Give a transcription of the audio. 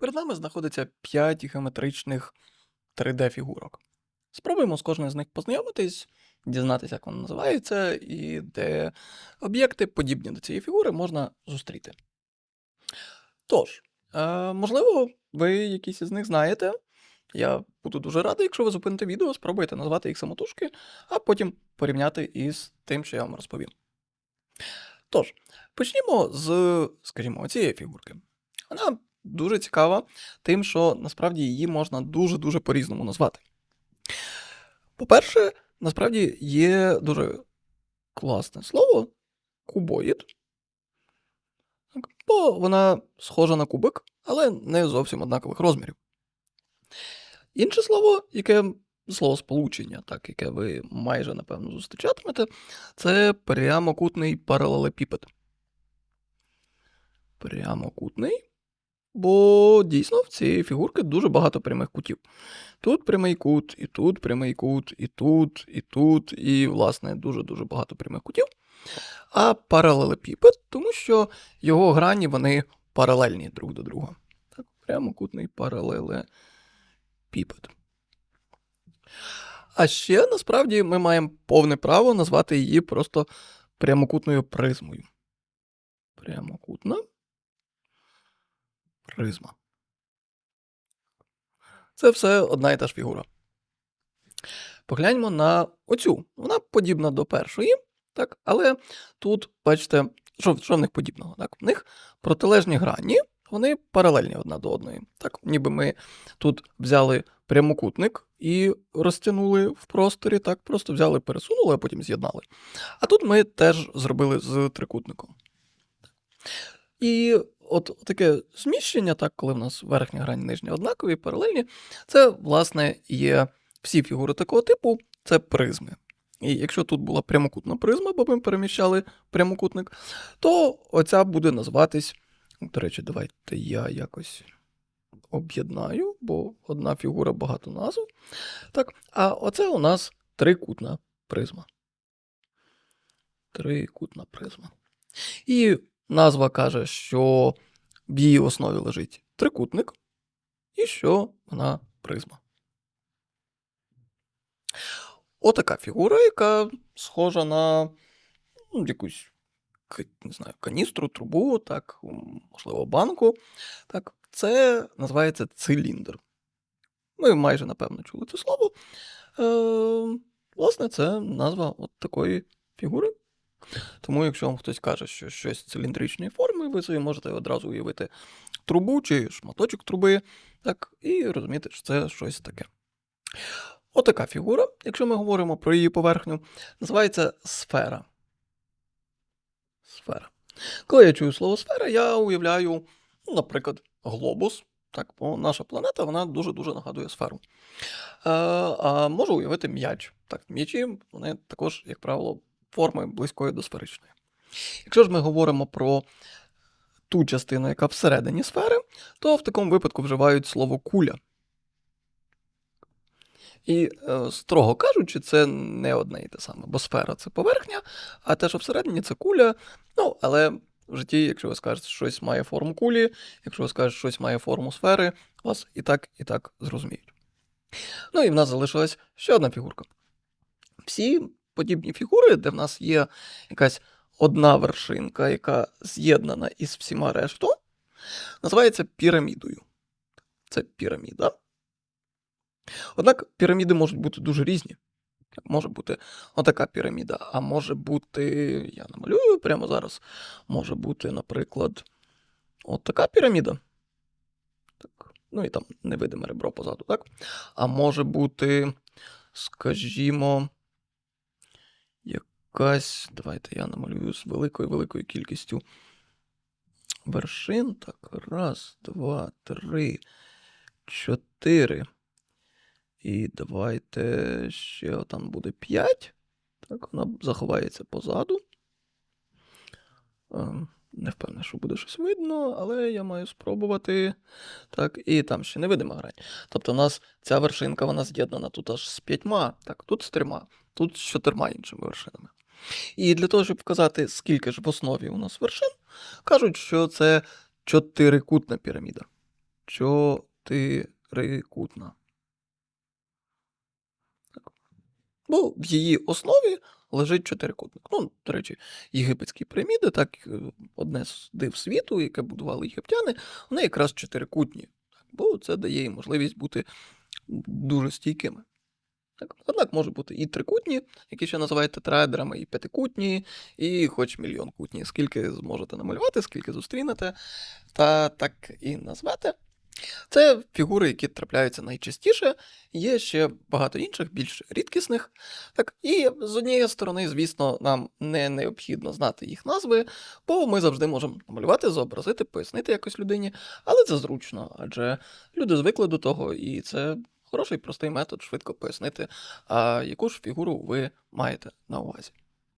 Перед нами знаходиться 5 геометричних 3D-фігурок. Спробуємо з кожною з них познайомитись, дізнатися, як вона називається, і де об'єкти, подібні до цієї фігури, можна зустріти. Тож, е, можливо, ви якісь із них знаєте. Я буду дуже радий, якщо ви зупините відео, спробуєте назвати їх самотужки, а потім порівняти із тим, що я вам розповім. Тож, почнімо з, скажімо, цієї фігурки. Вона дуже цікава тим, що насправді її можна дуже-дуже по-різному назвати. По-перше, насправді є дуже класне слово кубоїд. Бо вона схожа на кубик, але не зовсім однакових розмірів. Інше слово, яке слово сполучення, так, яке ви майже напевно зустрічатимете, це прямокутний паралелепіпед. Прямокутний. Бо дійсно в цієї фігурки дуже багато прямих кутів. Тут прямий кут, і тут прямий кут, і тут, і тут, і, власне, дуже-дуже багато прямих кутів. А паралелепіпед, тому що його грані вони паралельні друг до друга. Так, прямокутний паралелепіпед. А ще насправді ми маємо повне право назвати її просто прямокутною призмою. Прямокутна призма. Це все одна і та ж фігура. Погляньмо на оцю. Вона подібна до першої, так? але тут, бачите, що, що в них подібного? Так? В них протилежні грані, вони паралельні одна до одної. Так? Ніби ми тут взяли прямокутник і розтягнули в просторі, так, просто взяли, пересунули, а потім з'єднали. А тут ми теж зробили з трикутником. І от таке зміщення, так, коли в нас верхня грань, нижня однакові, паралельні, це, власне, є всі фігури такого типу, це призми. І якщо тут була прямокутна призма, бо ми переміщали прямокутник, то оця буде називатись. До речі, давайте я якось об'єднаю, бо одна фігура багато назв. Так, а оце у нас трикутна призма. Трикутна призма. І назва каже, що в її основі лежить трикутник, і що вона призма. Отака фігура, яка схожа на ну, якусь не знаю, каністру, трубу, так, можливо, банку. Так, це називається циліндр. Ми майже напевно чули це слово. Е, власне, це назва от такої фігури. Тому, якщо вам хтось каже, що щось циліндричної форми, ви собі можете одразу уявити трубу чи шматочок труби, так, і розуміти, що це щось таке. Отака фігура, якщо ми говоримо про її поверхню, називається сфера. Сфера. Коли я чую слово сфера, я уявляю, наприклад, глобус. Так, бо наша планета вона дуже-дуже нагадує сферу. Е, а можу уявити м'яч. Так, м'ячі, вони також, як правило, форми близької до сферичної. Якщо ж ми говоримо про ту частину, яка всередині сфери, то в такому випадку вживають слово куля. І, е, строго кажучи, це не одне і те саме, бо сфера це поверхня, а те, що всередині, це куля. Ну, але в житті, якщо ви скажете, що щось має форму кулі, якщо ви скажете, що щось має форму сфери, вас і так, і так зрозуміють. Ну і в нас залишилась ще одна фігурка. Всі подібні фігури, де в нас є якась одна вершинка, яка з'єднана із всіма решту, називається пірамідою. Це піраміда. Однак піраміди можуть бути дуже різні. Може бути отака піраміда, а може бути, я намалюю прямо зараз, може бути, наприклад, от така піраміда. Так. Ну і там невидиме ребро позаду, так? А може бути, скажімо, якась. Давайте я намалюю з великою-великою кількістю вершин. Так, раз, два, три, чотири. І давайте ще там буде 5. Так, вона заховається позаду. Ем, Не впевнений, що буде щось видно, але я маю спробувати. Так, і там ще невидима грань. Тобто, у нас ця вершинка вона з'єднана тут аж з п'ятьма, так, тут з трьома, тут з чотирма іншими вершинами. І для того, щоб вказати, скільки ж в основі у нас вершин, кажуть, що це чотирикутна піраміда. чотирикутна. Бо в її основі лежить чотирикутник. Ну, до речі, єгипетські піраміди, так е, одне з див світу, яке будували єгиптяни, вони якраз чотирикутні. Бо це дає їм можливість бути дуже стійкими. Так, однак може бути і трикутні, які ще називають тетраедрами, і п'ятикутні, і хоч мільйон кутні. Скільки зможете намалювати, скільки зустрінете, та так і назвете. Це фігури, які трапляються найчастіше. Є ще багато інших, більш рідкісних. Так, і з однієї сторони, звісно, нам не необхідно знати їх назви, бо ми завжди можемо намалювати, зобразити, пояснити якось людині, але це зручно, адже люди звикли до того, і це хороший простий метод швидко пояснити, а яку ж фігуру ви маєте на увазі.